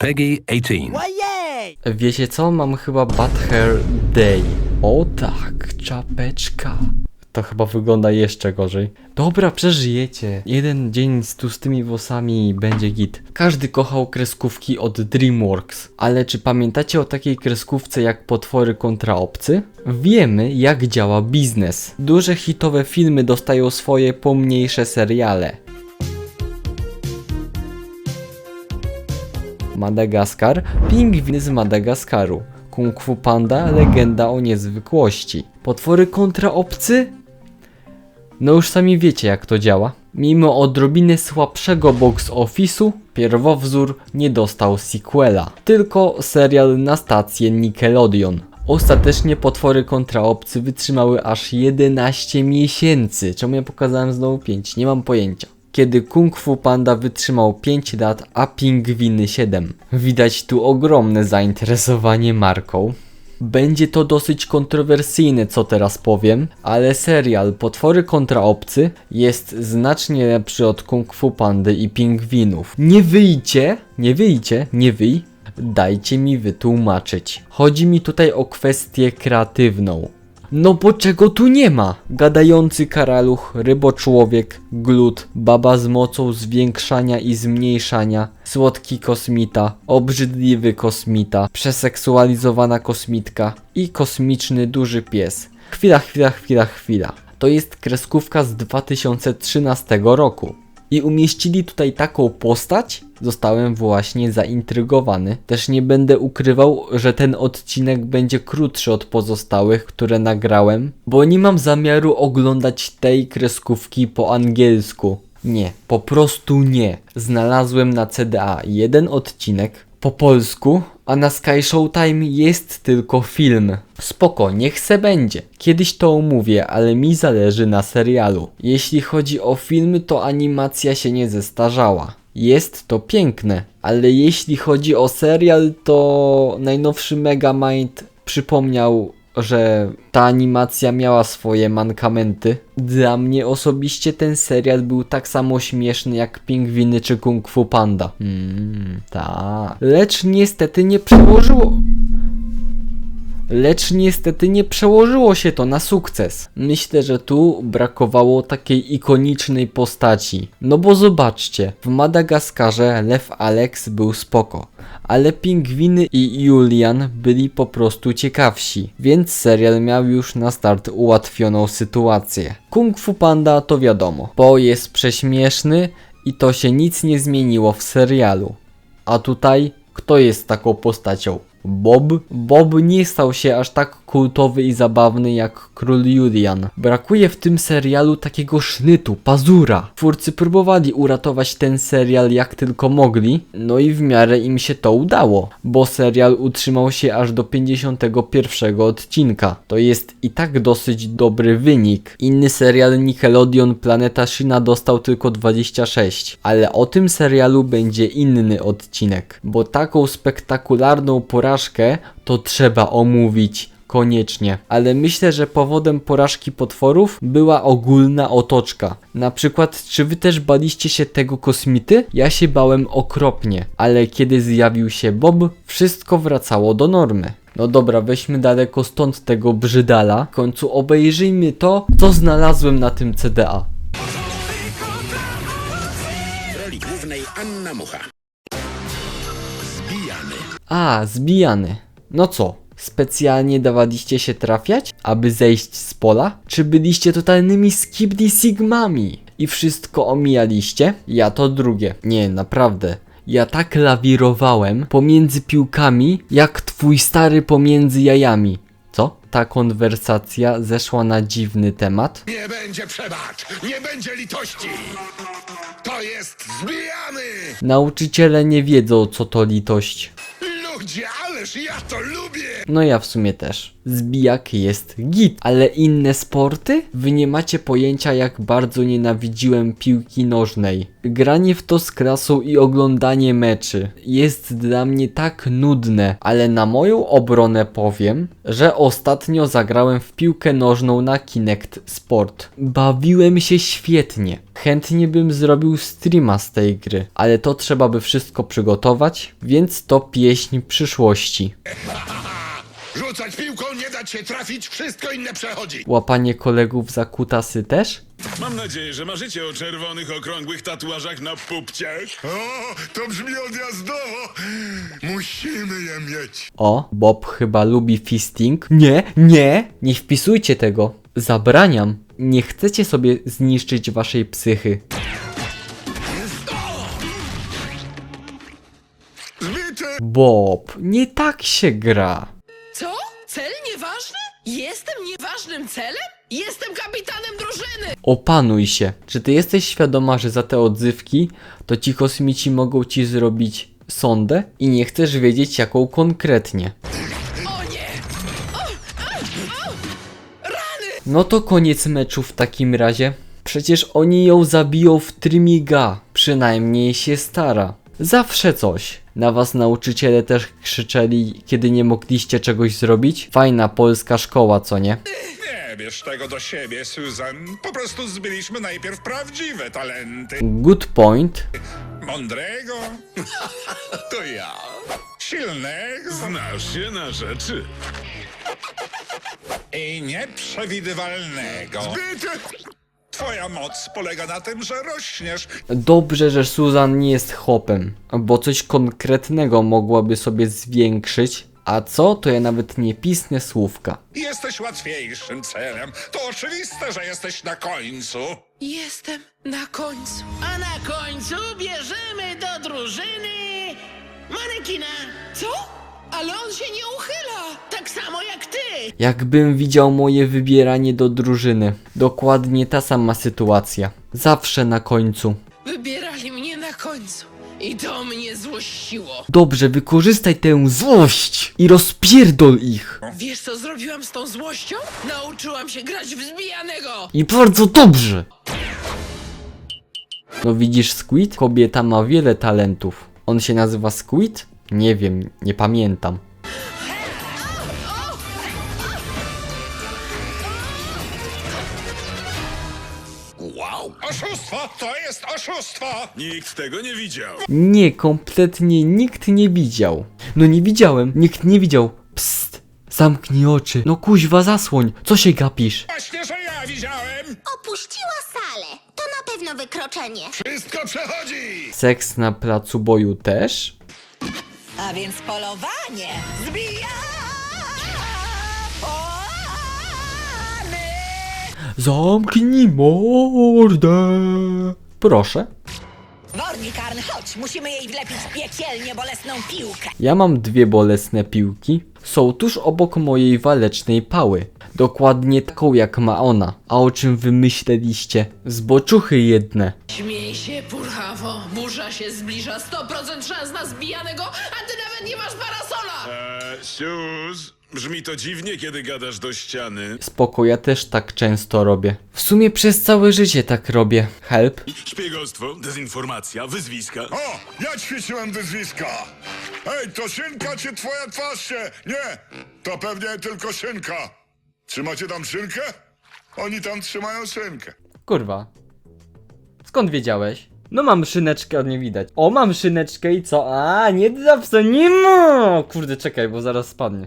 Peggy 18. Wiecie co? Mam chyba Bad Hair Day. O tak, czapeczka. To chyba wygląda jeszcze gorzej. Dobra, przeżyjecie. Jeden dzień z tłustymi włosami będzie git. Każdy kochał kreskówki od DreamWorks. Ale czy pamiętacie o takiej kreskówce jak Potwory kontra obcy? Wiemy jak działa biznes. Duże hitowe filmy dostają swoje pomniejsze seriale. Madagaskar, pingwiny z Madagaskaru. Kung Fu Panda, legenda o niezwykłości. Potwory kontra obcy? No już sami wiecie jak to działa. Mimo odrobiny słabszego box office'u, pierwowzór nie dostał sequela, tylko serial na stację Nickelodeon. Ostatecznie potwory kontra obcy wytrzymały aż 11 miesięcy. Czemu ja pokazałem znowu 5? Nie mam pojęcia kiedy Kung Fu Panda wytrzymał 5 lat, a Pingwiny 7. Widać tu ogromne zainteresowanie marką. Będzie to dosyć kontrowersyjne, co teraz powiem, ale serial Potwory kontra obcy jest znacznie lepszy od Kung Fu Pandy i Pingwinów. Nie wyjdzie, nie wyjdzie, nie wyj, dajcie mi wytłumaczyć. Chodzi mi tutaj o kwestię kreatywną. No bo czego tu nie ma? Gadający karaluch, ryboczłowiek, glut, baba z mocą zwiększania i zmniejszania, słodki kosmita, obrzydliwy kosmita, przeseksualizowana kosmitka i kosmiczny duży pies. Chwila, chwila, chwila, chwila. To jest kreskówka z 2013 roku. I umieścili tutaj taką postać? Zostałem właśnie zaintrygowany. Też nie będę ukrywał, że ten odcinek będzie krótszy od pozostałych, które nagrałem, bo nie mam zamiaru oglądać tej kreskówki po angielsku. Nie, po prostu nie. Znalazłem na CDA jeden odcinek po polsku, a na Sky Showtime jest tylko film. Spoko, niech se będzie. Kiedyś to omówię, ale mi zależy na serialu. Jeśli chodzi o film, to animacja się nie zestarzała. Jest to piękne, ale jeśli chodzi o serial, to najnowszy Megamind przypomniał, że ta animacja miała swoje mankamenty. Dla mnie osobiście ten serial był tak samo śmieszny jak Pingwiny czy Kung Fu Panda. Mmm, tak. Lecz niestety nie przełożyło... Lecz niestety nie przełożyło się to na sukces. Myślę, że tu brakowało takiej ikonicznej postaci. No bo zobaczcie, w Madagaskarze Lew Alex był spoko, ale pingwiny i Julian byli po prostu ciekawsi, więc serial miał już na start ułatwioną sytuację. Kung Fu Panda to wiadomo, bo jest prześmieszny i to się nic nie zmieniło w serialu. A tutaj kto jest taką postacią? Bob? Bob nie stał się aż tak kultowy i zabawny jak król Julian. Brakuje w tym serialu takiego sznytu, pazura. Twórcy próbowali uratować ten serial jak tylko mogli, no i w miarę im się to udało, bo serial utrzymał się aż do 51 odcinka. To jest i tak dosyć dobry wynik. Inny serial Nickelodeon Planeta Shina dostał tylko 26, ale o tym serialu będzie inny odcinek, bo taką spektakularną porażkę to trzeba omówić koniecznie. Ale myślę, że powodem porażki potworów była ogólna otoczka. Na przykład, czy wy też baliście się tego kosmity? Ja się bałem okropnie, ale kiedy zjawił się Bob, wszystko wracało do normy. No dobra, weźmy daleko stąd tego brzydala. W końcu obejrzyjmy to, co znalazłem na tym CDA. W roli głównej Anna Mucha. Zbijany. A, zbijany. No co? Specjalnie dawaliście się trafiać, aby zejść z pola? Czy byliście totalnymi skibdi sigmami i wszystko omijaliście? Ja to drugie. Nie, naprawdę. Ja tak lawirowałem pomiędzy piłkami, jak twój stary pomiędzy jajami. Co? Ta konwersacja zeszła na dziwny temat? Nie będzie przebacz, nie będzie litości. To jest zbijany. Nauczyciele nie wiedzą, co to litość. Ludzie, ależ ja to lubię. No ja w sumie też. Zbijak jest git, ale inne sporty? Wy nie macie pojęcia jak bardzo nienawidziłem piłki nożnej. Granie w to z klasą i oglądanie meczy jest dla mnie tak nudne, ale na moją obronę powiem, że ostatnio zagrałem w piłkę nożną na Kinect Sport. Bawiłem się świetnie. Chętnie bym zrobił streama z tej gry, ale to trzeba by wszystko przygotować, więc to pieśń przyszłości. Rzucać piłką, nie dać się trafić, wszystko inne przechodzi. Łapanie kolegów za kutasy też? Mam nadzieję, że marzycie o czerwonych, okrągłych tatuażach na pupciach. O, to brzmi odjazdowo. Musimy je mieć. O, Bob chyba lubi fisting. Nie, nie, nie wpisujcie tego. Zabraniam. Nie chcecie sobie zniszczyć waszej psychy. Bob, nie tak się gra. Co? Cel nieważny? Jestem nieważnym celem? Jestem kapitanem drużyny! Opanuj się. Czy ty jesteś świadoma, że za te odzywki to ci kosmici mogą ci zrobić sondę i nie chcesz wiedzieć jaką konkretnie? No to koniec meczu w takim razie. Przecież oni ją zabiją w trymiga. Przynajmniej się stara. Zawsze coś. Na was nauczyciele też krzyczeli, kiedy nie mogliście czegoś zrobić? Fajna polska szkoła, co nie? Nie bierz tego do siebie, Susan. Po prostu zbyliśmy najpierw prawdziwe talenty. Good point. Mądrego, To ja. silnego Znasz się na rzeczy. I nieprzewidywalnego. Zbity. Twoja moc polega na tym, że rośniesz. Dobrze, że Susan nie jest hopem, bo coś konkretnego mogłaby sobie zwiększyć, a co, to ja nawet nie pisnę słówka. Jesteś łatwiejszym celem. To oczywiste, że jesteś na końcu. Jestem na końcu. A na końcu bierzemy do drużyny manekina. Co? Ale on się nie uchyla! Tak samo jak ty! Jakbym widział moje wybieranie do drużyny. Dokładnie ta sama sytuacja. Zawsze na końcu. Wybierali mnie na końcu. I to mnie złościło. Dobrze, wykorzystaj tę złość i rozpierdol ich. Wiesz co zrobiłam z tą złością? Nauczyłam się grać w zbijanego! I bardzo dobrze. No widzisz Squid? Kobieta ma wiele talentów. On się nazywa Squid? Nie wiem, nie pamiętam. Wow. Oszustwo to jest oszustwo. Nikt tego nie widział. Nie, kompletnie nikt nie widział. No nie widziałem, nikt nie widział. Psst, zamknij oczy. No kuźwa zasłoń, co się gapisz? Właśnie, że ja widziałem. Opuściła salę. To na pewno wykroczenie. Wszystko przechodzi. Seks na placu boju też? A więc polowanie! Zbija! Zamknij mordę. Proszę. Worni karny, chodź! Musimy jej wlepić piekielnie bolesną piłkę! Ja mam dwie bolesne piłki. Są tuż obok mojej walecznej pały. Dokładnie taką jak ma ona. A o czym wy myśleliście? Zboczuchy jedne. Śmiej się, purchawo. Burza się zbliża. 100% szans na zbijanego, a ty nawet nie masz parasola! Eee, brzmi to dziwnie, kiedy gadasz do ściany. Spoko, ja też tak często robię. W sumie przez całe życie tak robię. Help? Szpiegostwo, dezinformacja, wyzwiska. O, ja ćwiczyłem wyzwiska. Ej, to szynka czy twoja twarz się? Nie, to pewnie tylko szynka. Trzymacie tam szynkę? Oni tam trzymają szynkę. Kurwa. Skąd wiedziałeś? No mam szyneczkę, od nie widać. O, mam szyneczkę i co? A, nie zawsze, nie ma! Kurde, czekaj, bo zaraz spadnie.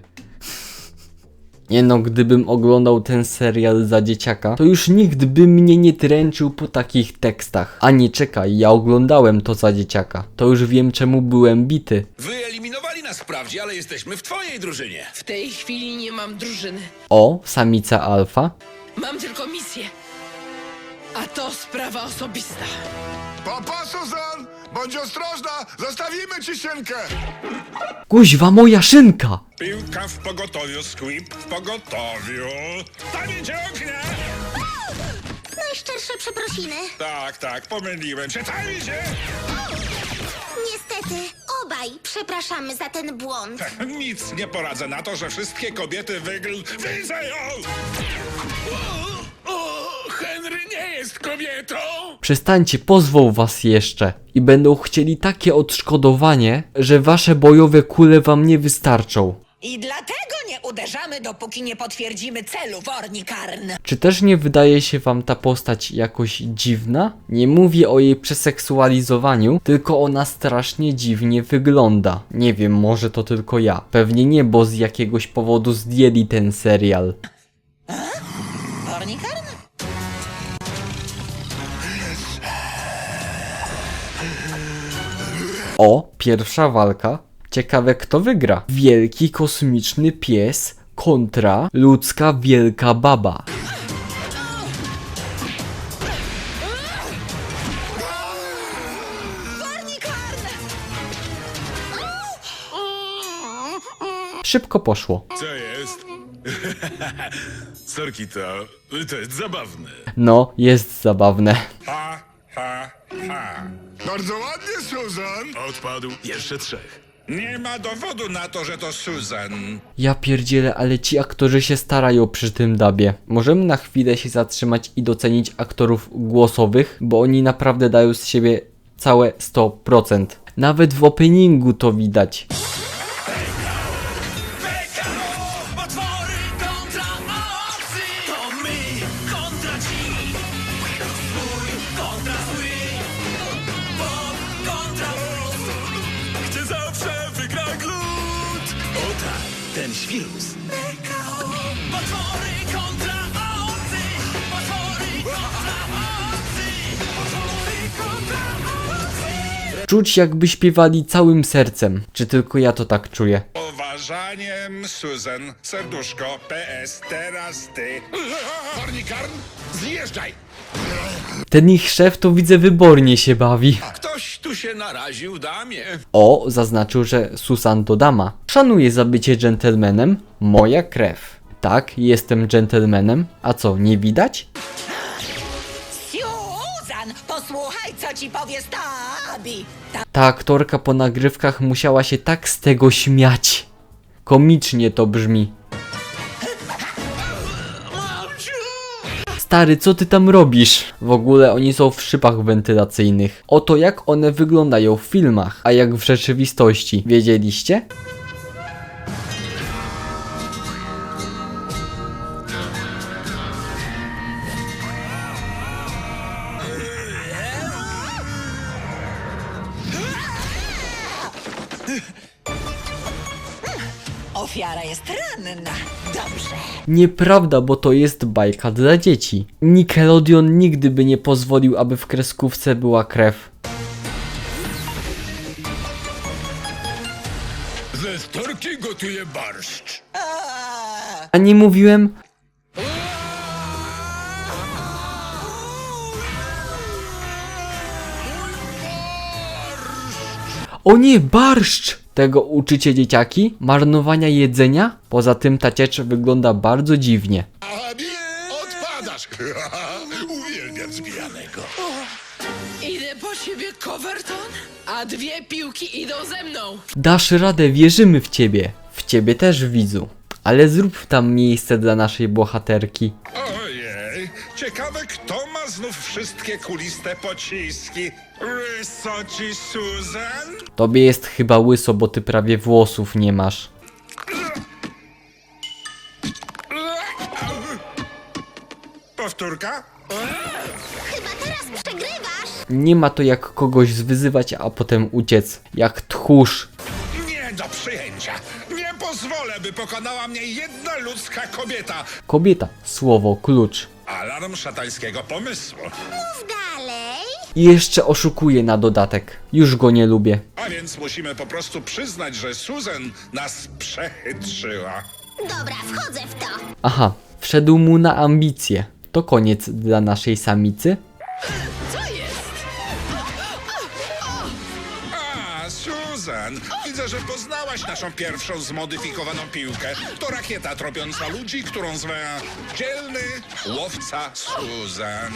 Nie no, gdybym oglądał ten serial za dzieciaka, to już nikt by mnie nie tręczył po takich tekstach. A nie, czekaj, ja oglądałem to za dzieciaka. To już wiem czemu byłem bity. Wyeliminowali nas wprawdzie, ale jesteśmy w twojej drużynie. W tej chwili nie mam drużyny. O, samica alfa. Mam tylko misję. A to sprawa osobista. Papa, Suzan, bądź ostrożna, zostawimy ci szynkę. Kuźwa, moja szynka! Piłka w pogotowiu, Squib w pogotowiu. Tam idzie ognia. Najszczersze przeprosiny. Tak, tak, pomyliłem się. Tam idzie. Niestety, obaj przepraszamy za ten błąd. Nic nie poradzę na to, że wszystkie kobiety wygl... Widzę ją! Jest kobietą! Przestańcie, pozwą was jeszcze. I będą chcieli takie odszkodowanie, że wasze bojowe kule wam nie wystarczą. I dlatego nie uderzamy, dopóki nie potwierdzimy celu, Wornikarn. Czy też nie wydaje się wam ta postać jakoś dziwna? Nie mówię o jej przeseksualizowaniu, tylko ona strasznie dziwnie wygląda. Nie wiem, może to tylko ja. Pewnie nie, bo z jakiegoś powodu zdjęli ten serial. Wornikarn? O, pierwsza walka. Ciekawe kto wygra. Wielki kosmiczny pies kontra ludzka wielka baba. Szybko poszło. Co jest? Sorki to... to jest zabawne. No, jest zabawne. Ha, ha. Bardzo ładnie, Susan. Odpadł jeszcze trzech. Nie ma dowodu na to, że to Susan. Ja pierdzielę, ale ci aktorzy się starają przy tym dabie. Możemy na chwilę się zatrzymać i docenić aktorów głosowych, bo oni naprawdę dają z siebie całe 100%. Nawet w openingu to widać. Czuć jakby śpiewali całym sercem. Czy tylko ja to tak czuję? Poważaniem, Susan. Serduszko, PS, teraz ty. Warnikarn, zjeżdżaj. Ten ich szef to widzę wybornie się bawi. Ktoś tu się naraził damie. O, zaznaczył, że Susan to dama. Szanuję za bycie dżentelmenem. Moja krew. Tak, jestem dżentelmenem. A co, nie widać? Susan, posłuchaj, co ci powie Stabi. Ta aktorka po nagrywkach musiała się tak z tego śmiać. Komicznie to brzmi. Stary, co ty tam robisz? W ogóle oni są w szybach wentylacyjnych. Oto jak one wyglądają w filmach, a jak w rzeczywistości. Wiedzieliście? Nieprawda, bo to jest bajka dla dzieci. Nickelodeon nigdy by nie pozwolił, aby w kreskówce była krew. Ze storki gotuje barszcz. A nie mówiłem? O nie, barszcz! Tego uczycie dzieciaki? Marnowania jedzenia? Poza tym ta ciecz wygląda bardzo dziwnie. Odpadasz. Uwielbiam zbijanego. Idę po ciebie, Coverton, a dwie piłki idą ze mną. Dasz radę, wierzymy w ciebie. W ciebie też, widzu. Ale zrób tam miejsce dla naszej bohaterki. Ojej, ciekawe kto znów wszystkie kuliste pociski. Rysoci Susan? Tobie jest chyba łyso, bo ty prawie włosów nie masz. Powtórka? Chyba teraz przegrywasz. Nie ma to jak kogoś zwyzywać, a potem uciec. Jak tchórz. Nie do przyjęcia. Nie pozwolę, by pokonała mnie jedna ludzka kobieta. Kobieta, słowo, klucz. Alarm szatańskiego pomysłu. Mów dalej. I jeszcze oszukuje na dodatek. Już go nie lubię. A więc musimy po prostu przyznać, że Susan nas przechytrzyła. Dobra, wchodzę w to. Aha, wszedł mu na ambicje. To koniec dla naszej samicy? Widzę, że poznałaś naszą pierwszą zmodyfikowaną piłkę. To rakieta tropiąca ludzi, którą zwę dzielny łowca Susan.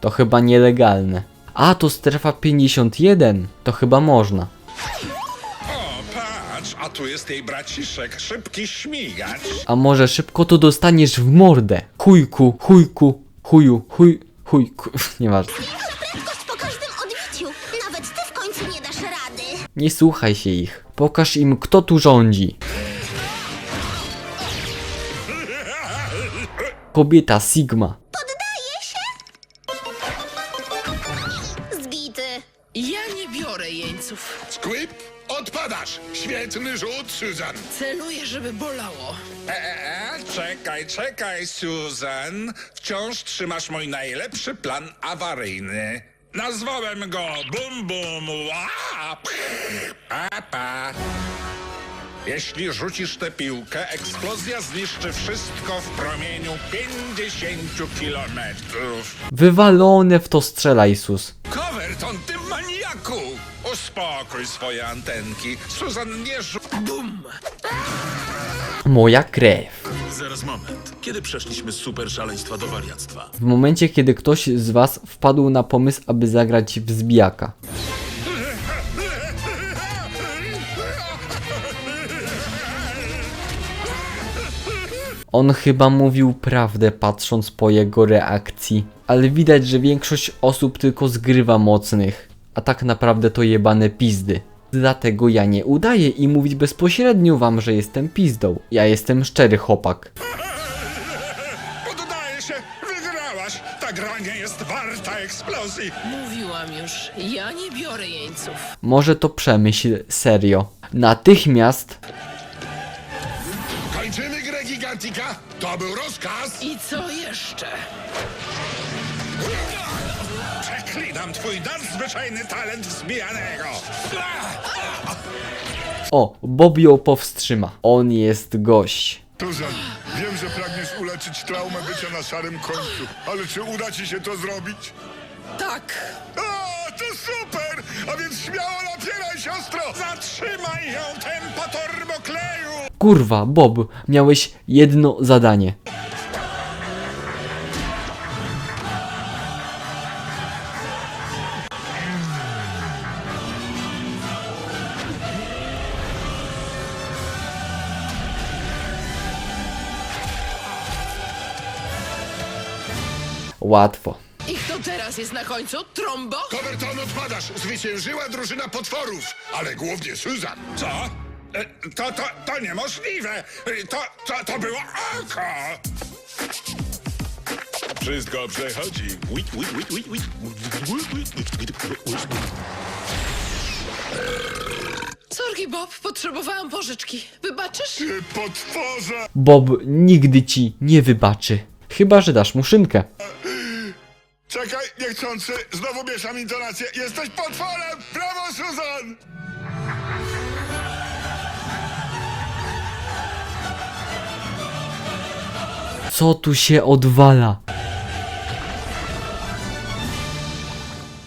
To chyba nielegalne. A, to strefa 51. To chyba można. patrz, a tu jest jej braciszek, szybki śmigacz. A może szybko to dostaniesz w mordę? Chujku, chujku, chuju, chuj, chujku. Nieważne. Nie słuchaj się ich. Pokaż im, kto tu rządzi. Kobieta Sigma. Poddaję się. Zbity. Ja nie biorę jeńców. Squib, odpadasz. Świetny rzut, Susan. Celuję, żeby bolało. Eee, czekaj, czekaj, Susan. Wciąż trzymasz mój najlepszy plan awaryjny. Nazwałem go Bum Bum Łap. Papa. Jeśli rzucisz tę piłkę, eksplozja zniszczy wszystko w promieniu 50 kilometrów. Wywalone w to strzelaj, sus. Coverton, ty maniaku! Uspokój swoje antenki. Susan nie rzu... Moja krew. Zaraz moment. Kiedy przeszliśmy z super szaleństwa do wariactwa? W momencie, kiedy ktoś z was wpadł na pomysł, aby zagrać w zbijaka. On chyba mówił prawdę patrząc po jego reakcji, ale widać, że większość osób tylko zgrywa mocnych, a tak naprawdę to jebane pizdy. Dlatego ja nie udaję i mówić bezpośrednio wam, że jestem pizdą. Ja jestem szczery chłopak. Poddaję się! Wygrałaś! Ta gra nie jest warta eksplozji! Mówiłam już, ja nie biorę jeńców. Może to przemyśl serio. Natychmiast grę Gigantika. To był rozkaz. I co jeszcze? Przeklinam twój nadzwyczajny talent wzbijanego! O, Bob ją powstrzyma. On jest gość. Susan, wiem, że pragniesz uleczyć traumę bycia na szarym końcu, ale czy uda ci się to zrobić? Tak. O, super! A więc śmiało napieraj, siostro! Zatrzymaj ją! Kurwa, Bob, miałeś jedno zadanie. Łatwo. Teraz jest na końcu? Trombo? Coverton, odpadasz! Zwyciężyła drużyna potworów, ale głównie Susan. Co? E, To, to, to niemożliwe! E, To, to, to było oko! Wszystko przechodzi. Wit, wit, wit, wit, wit. Sorki, Bob, potrzebowałam pożyczki. Wybaczysz? Ty potworze! Bob nigdy ci nie wybaczy. Chyba, że dasz mu szynkę. Czekaj, niechcący, znowu mieszam intonację. Jesteś potworem! Brawo, Susan! Co tu się odwala?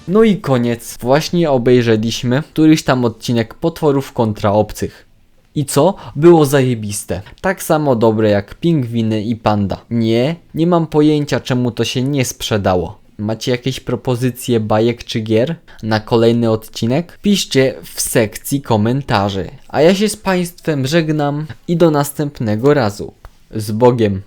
No i koniec. Właśnie obejrzeliśmy któryś tam odcinek potworów kontra obcych. I co? Było zajebiste. Tak samo dobre jak pingwiny i panda. Nie, nie mam pojęcia czemu to się nie sprzedało. Macie jakieś propozycje bajek czy gier na kolejny odcinek? Piszcie w sekcji komentarzy. A ja się z Państwem żegnam i do następnego razu. Z Bogiem.